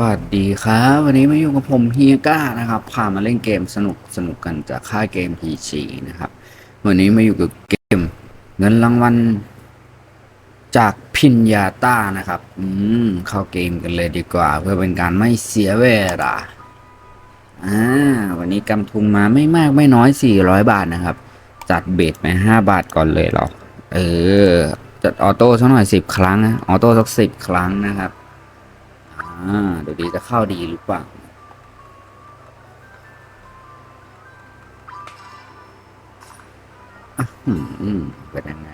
วัสดีครับ วันนี้มาอยู่กับผมเฮียก้านะครับพามาเล่นเกมสนุกสนุกกันจากค่ายเกม PC นะครับ วันนี้มาอยู่กับเกมเงินรางวัลจากพินยาต้านะครับ อืมเข้าเกมกันเลยดีกว่า เพื่อเป็นการไม่เสียเวลาอ่าวันนี้กำทุนมาไม่มากไม่น้อย 400 บาทนะครับ จัดเบสไป5บาทก่อนเลยเหรอเออจัดออโต้สักหน่อย 10 ครั้งนะออโต้สัก10 ครั้งนะครับ อ่าเดี๋ยวดีจะเข้าดีหรือเปล่าอืมอืมเป็นยังไง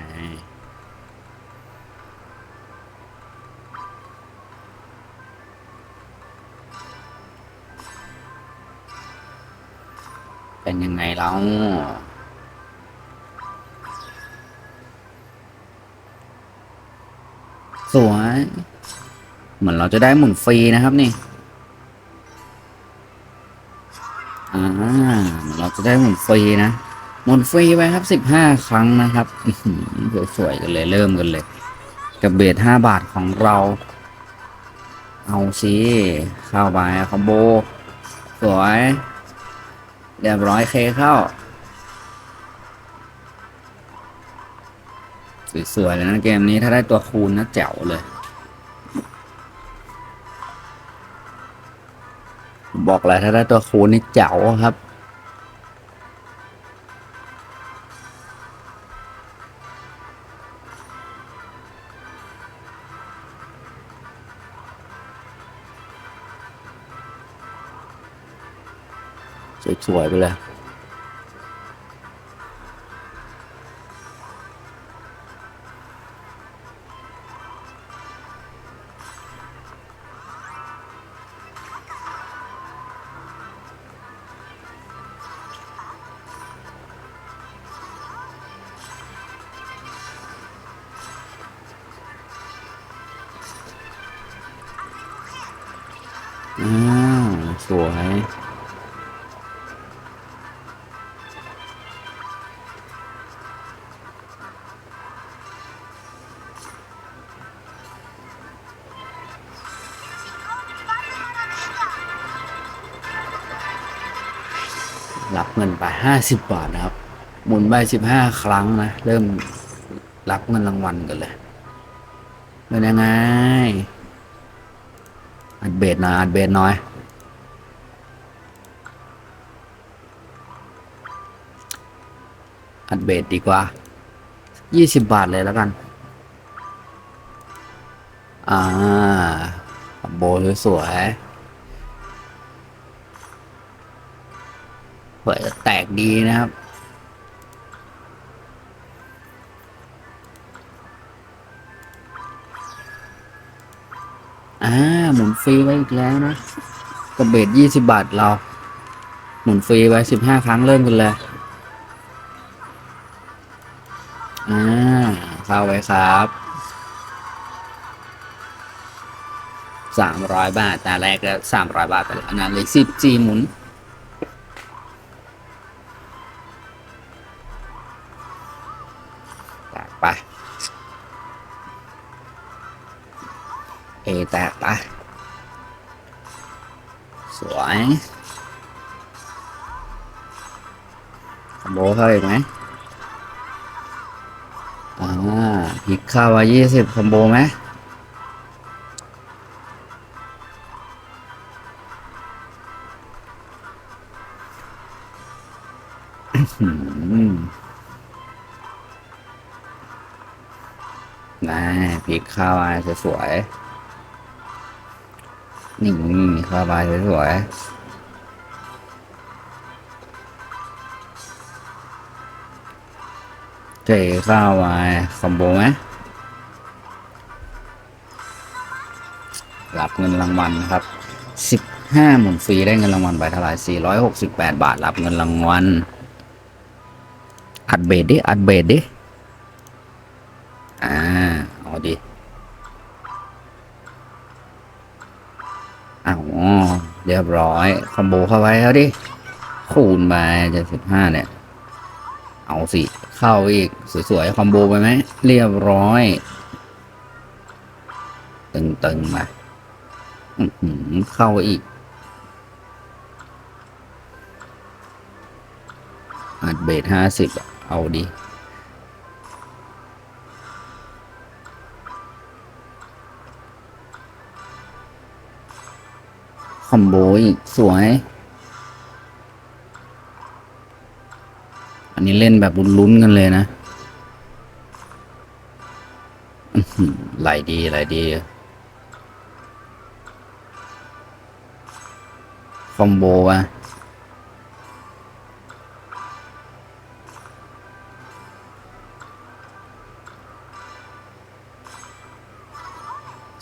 เป็นยังไงเราสวย เหมือนเราจะได้หมุนฟรีนะครับนี่อ่าเหมือนเราจะได้หมุนฟรีนะ หมุนฟรีไปครับสิบห้าครั้งนะครับสวยๆกันเลยเริ่มกันเลย กับเบสห้าบาทของเรา เอาสิเข้าไปคอมโบ สวยเรียบร้อยเคเข้า สวยๆเลยนะเกมนี้ถ้าได้ตัวคูณนะแจ๋วเลย บอกเลยถ้าได้ตัวคูณนี่เจ๋วครับ สวยๆไปเลย อ้าวสวยรับเงินไปห้าสิบบาทนะครับ หมุนไปสิบห้าครั้งนะ เริ่มรับเงินรางวัลกันเลย เป็นยังไง อัดเบสหน่อยอัดเบสหน่อยอัดเบสดีกว่ายี่สิบบาทเลยแล้วกัน อ่าโบสวยๆเปิดแตกดีนะครับ ฟรีไว้อีกแล้วนะกับเบสยี่สิบบาทเรา หมุนฟรีไว้สิบห้าครั้งเริ่มกันเลยอ่าเข้าไว้ครับสามร้อยบาทแต่แรกแล้วสามร้อยบาทไปแล้วนะเลยสิบจีหมุนแตกไปเอแตกไป วยคอมโบเข้าอีกไหมอ่าพลิกข้ามายี่สิบคอมโบไหมอื้อหือน่าพลิกข้ามาสวย ๆนี่เข้ามาสวยเจเข้าวมาคอมโบไหมรับเงินรางวัลครับสิบห้าหมุนฟรีได้เงินรางวัลไปเท่าไหร่สี่ร้อยหกสิบแปดบาท รับเงินรางวัล อัดเบสดิ อัดเบสดิ อ่า เอาดิ อ้าวเรียบร้อย คอมโบเข้าไว้แล้วดิ คูณไปจะสิบห้าเนี่ย เอาสิ เข้าอีก สวยๆ คอมโบไปไหม เรียบร้อย ตึงๆมาอื้อหือเข้าอีกอัดเบสห้าสิบเอาดิ อมโบอีกสวย อันนี้เล่นแบบลุ้นๆกันเลยนะไหลดีไหลดี คอมโบอะ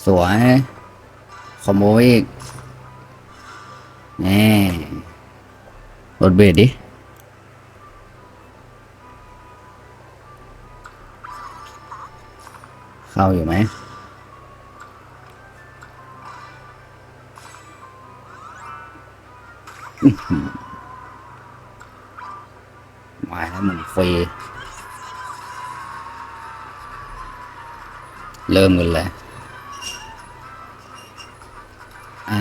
สวย คอมโบอีก น่รถเบรดดิเข้าอยู่ไหมหมาแล้วมึงฟรีเริ่มกันเลยอ่า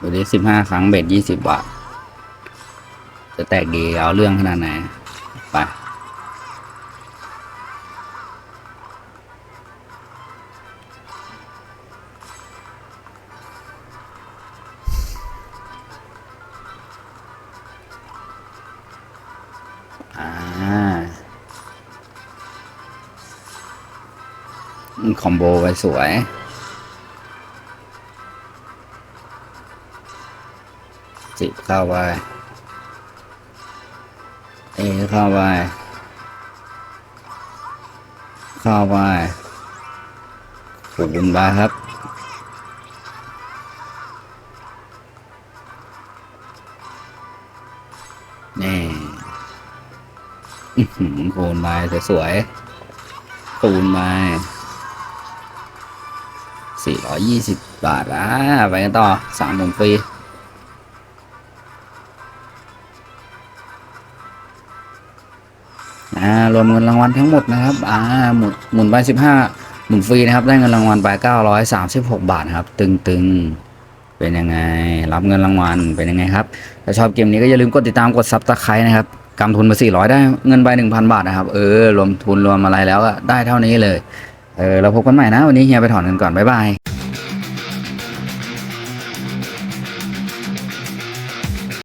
ดูดิสิบห้าครั้งเบ็ดยี่สิบบาท จะแตกดีเอาเรื่องขนาดไหน ไปคอมโบไปสวย สิบเข้าไปเอเข้าไปเข้าไปขอบคุณบาครับนี่อื้อนไม้สวยๆตูนไม้สี่ร้อยยี่สิบบาทอะไปกันต่อสามหมื่นฟ อ่ารวมเงินรางวัลทั้งหมดนะครับอ่าหมุนหมุนไปสิบห้าหมุนฟรีนะครับ ได้เงินรางวัลไปเก้าร้อยสามสิบหกบาทครับ ตึงๆ เป็นยังไง รับเงินรางวัลเป็นยังไงครับถ้าชอบเกมนี้ก็อย่าลืมกดติดตามกดซับสไครต์นะครับกำทุนมาสี่ร้อยได้เงินไปหนึ่งพันบาทนะครับ เออ รวมทุนรวมอะไรแล้วก็ได้เท่านี้เลย เออเราพบกันใหม่นะ วันนี้เฮียไปถอนเงินก่อน บ๊ายบาย